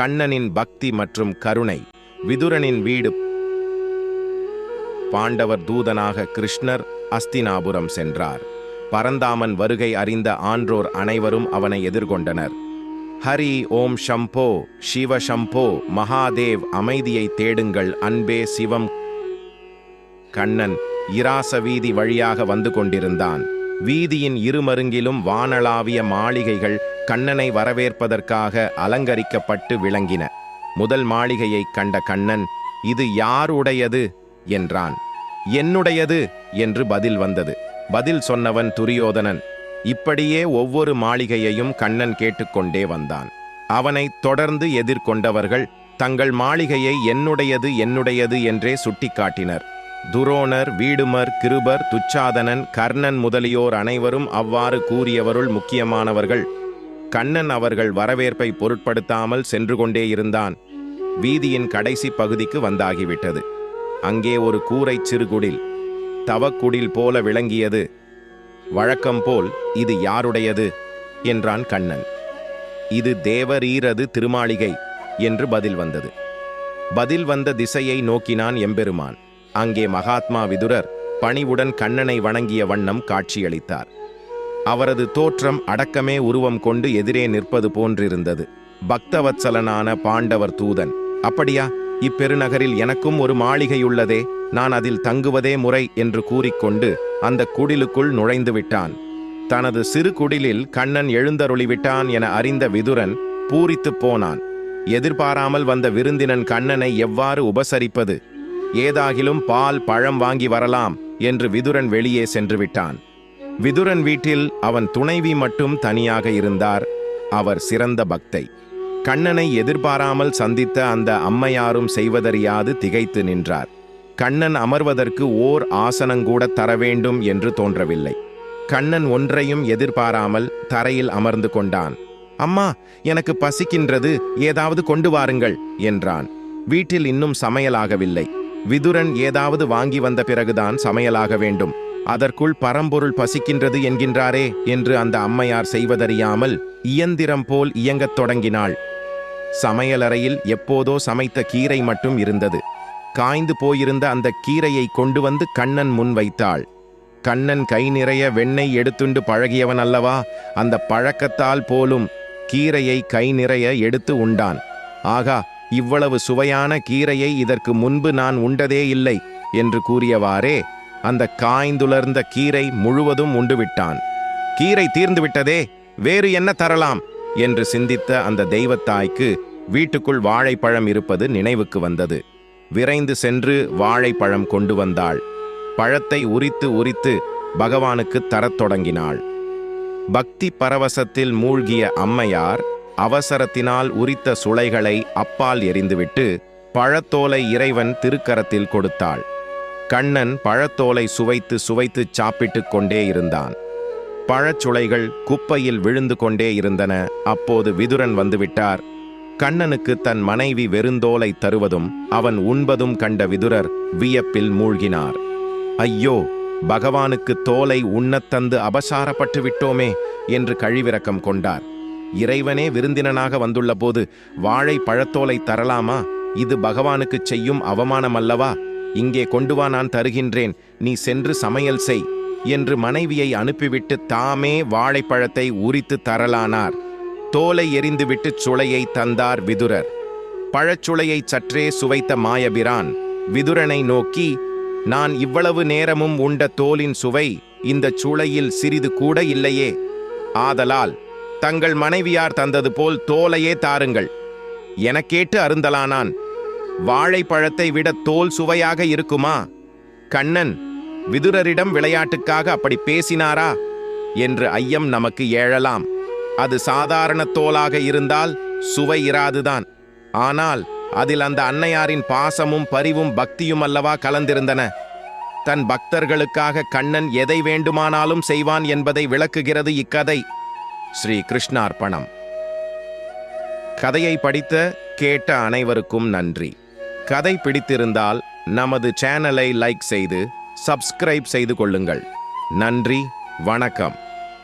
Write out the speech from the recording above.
கண்ணனின் பக்தி மற்றும் கருணை. விதுரனின் வீடு. பாண்டவர் தூதனாக கிருஷ்ணர் அஸ்தினாபுரம் சென்றார். பரந்தாமன் வருகை அறிந்த ஆன்றோர் அனைவரும் அவனை எதிர்கொண்டனர். ஹரி ஓம் ஷம்போ சிவ ஷம்போ மகாதேவ் அமைதியை தேடுங்கள் அன்பே சிவம். கண்ணன் இராச வீதி வழியாக வந்து கொண்டிருந்தான். வீதியின் இருமருங்கிலும் வானளாவிய மாளிகைகள் கண்ணனை வரவேற்பதற்காக அலங்கரிக்கப்பட்டு விளங்கின. முதல் மாளிகையைக் கண்ட கண்ணன் இது யாருடையது? என்றான். என்னுடையது? என்று பதில் வந்தது. பதில் சொன்னவன் துரியோதனன். இப்படியே ஒவ்வொரு மாளிகையையும் கண்ணன் கேட்டுக்கொண்டே வந்தான். அவனை தொடர்ந்து எதிர்கொண்டவர்கள் தங்கள் மாளிகையை என்னுடையது என்னுடையது? என்றே சுட்டிக்காட்டினர். துரோணர் வீடுமர் கிருபர் துச்சாதனன் கர்ணன் முதலியோர் அனைவரும் அவ்வாறு கூறியவருள் முக்கியமானவர்கள் கண்ணன் அவர்கள் வரவேற்பை பொருட்படுத்தாமல் சென்று கொண்டே இருந்தான். வீதியின் கடைசி பகுதிக்கு வந்தாகிவிட்டது. அங்கே ஒரு கூரை சிறுகுடில் தவக்குடில் போல விளங்கியது. வழக்கம் போல் இது யாருடையது? என்றான் கண்ணன். இது தேவரீரது திருமாளிகை என்று பதில் வந்தது. பதில் வந்த திசையை நோக்கினான் எம்பெருமான். அங்கே மகாத்மா விதுரர் பணிவுடன் கண்ணனை வணங்கிய வண்ணம் காட்சியளித்தார். அவரது தோற்றம் அடக்கமே உருவம் கொண்டு எதிரே நிற்பது போன்றிருந்தது. பக்தவத்சலனான பாண்டவர் தூதன் அப்படியா? இப்பெருநகரில் எனக்கும் ஒரு மாளிகையுள்ளதே. நான் அதில் தங்குவதே முறை என்று கூறிக்கொண்டு அந்த குடிலுக்குள் நுழைந்து விட்டான். தனது சிறு குடிலில் கண்ணன் எழுந்தருளிவிட்டான் என அறிந்த விதுரன் பூரித்துப் போனான். எதிர்பாராமல் வந்த விருந்தினன் கண்ணனை எவ்வாறு உபசரிப்பது? ஏதாகிலும் பால் பழம் வாங்கி வரலாம் என்று விதுரன் வெளியே சென்று விட்டான். விதுரன் வீட்டில் அவன் துணைவி மட்டும் தனியாக இருந்தார். அவர் சிறந்த பக்தை. கண்ணனை எதிர்பாராமல் சந்தித்த அந்த அம்மையாரும் செய்வதறியாது திகைத்து நின்றார். கண்ணன் அமர்வதற்கு ஓர் ஆசனங்கூட தர வேண்டும் என்று தோன்றவில்லை. கண்ணன் ஒன்றையும் எதிர்பாராமல் தரையில் அமர்ந்து கொண்டான். அம்மா எனக்கு பசிக்கின்றது ஏதாவது கொண்டு வாருங்கள் என்றான். வீட்டில் இன்னும் சமையலாகவில்லை. விதுரன் ஏதாவது வாங்கி வந்த பிறகுதான் சமையலாக வேண்டும். அதற்குள் பரம்பொருள் பசிக்கின்றது என்கின்றாரே என்று அந்த அம்மையார் செய்வதறியாமல் இயந்திரம் போல் இயங்கத் தொடங்கினாள். சமையலறையில் எப்போதோ சமைத்த கீரை மட்டும் இருந்தது. காய்ந்து போயிருந்த அந்த கீரையை கொண்டு வந்து கண்ணன் முன் வைத்தாள். கண்ணன் கை நிறைய வெண்ணெய் எடுத்துண்டு பழகியவன் அல்லவா? அந்த பழக்கத்தால் போலும் கீரையை கை நிறைய எடுத்து உண்டான். ஆகா இவ்வளவு சுவையான கீரையை இதற்கு முன்பு நான் உண்டதே இல்லை என்று கூறியவாறே அந்த காய்ந்துலர்ந்த கீரை முழுவதும் உண்டுவிட்டான். கீரை தீர்ந்துவிட்டதே வேறு என்ன தரலாம்? என்று சிந்தித்த அந்த தெய்வத்தாய்க்கு வீட்டுக்குள் வாழைப்பழம் இருப்பது நினைவுக்கு வந்தது. விரைந்து சென்று வாழைப்பழம் கொண்டு வந்தாள். பழத்தை உரித்து உரித்து பகவானுக்கு தரத் தொடங்கினாள். பக்தி பரவசத்தில் மூழ்கிய அம்மையார் அவசரத்தினால் உரித்த சுளைகளை அப்பால் எறிந்துவிட்டு பழத்தோலை இறைவன் திருக்கரத்தில் கொடுத்தாள். கண்ணன் பழத்தோலை சுவைத்து சுவைத்து சாப்பிட்டுக் கொண்டே இருந்தான். பழச்சுளைகள் குப்பையில் விழுந்து கொண்டே இருந்தன. அப்போது விதுரன் வந்துவிட்டார். கண்ணனுக்கு தன் மனைவி வெறுந்தோலை தருவதும் அவன் உண்பதும் கண்ட விதுரர் வியப்பில் மூழ்கினார். ஐயோ பகவானுக்கு தோலை உண்ணத் தந்து அபசாரப்பட்டு விட்டோமே என்று கழிவிறக்கம் கொண்டார். இறைவனே விருந்தினனாக வந்துள்ள போது வாழை பழத்தோலை தரலாமா? இது பகவானுக்குச் செய்யும் அவமானம் அல்லவா இங்கே கொண்டு வா நான் தருகின்றேன். நீ சென்று சமையல் செய் என்று மனைவியை அனுப்பிவிட்டு தாமே வாழைப்பழத்தை உரித்து தரலானார். தோலை எரிந்துவிட்டு சுளையை தந்தார் விதுரர். பழச்சுளையைச் சற்றே சுவைத்த மாயபிரான் விதுரனை நோக்கி நான் இவ்வளவு நேரமும் உண்ட தோலின் சுவை இந்த சுளையில் சிறிது கூட இல்லையே. ஆதலால் தங்கள் மனைவியார் தந்தது போல் தோலையே தாருங்கள். எனக்கேட்டு அருந்தலானான். வாழைப்பழத்தை விட தோல் சுவையாக இருக்குமா? கண்ணன் விதுரரிடம் விளையாட்டுக்காக அப்படி பேசினாரா? என்று ஐயம் நமக்கு ஏழலாம். அது சாதாரண தோலாக இருந்தால் சுவை இராதுதான். ஆனால் அதில் அந்த அன்னையாரின் பாசமும் பரிவும் பக்தியும் அல்லவா கலந்திருந்தன. தன் பக்தர்களுக்காக கண்ணன் எதை வேண்டுமானாலும் செய்வான் என்பதை விளக்குகிறது இக்கதை. ஸ்ரீ கிருஷ்ணார்ப்பணம். கதையை படித்த கேட்ட அனைவருக்கும் நன்றி. கதை பிடித்திருந்தால் நமது சேனலை லைக் செய்து சப்ஸ்கிரைப் செய்து கொள்ளுங்கள். நன்றி வணக்கம்.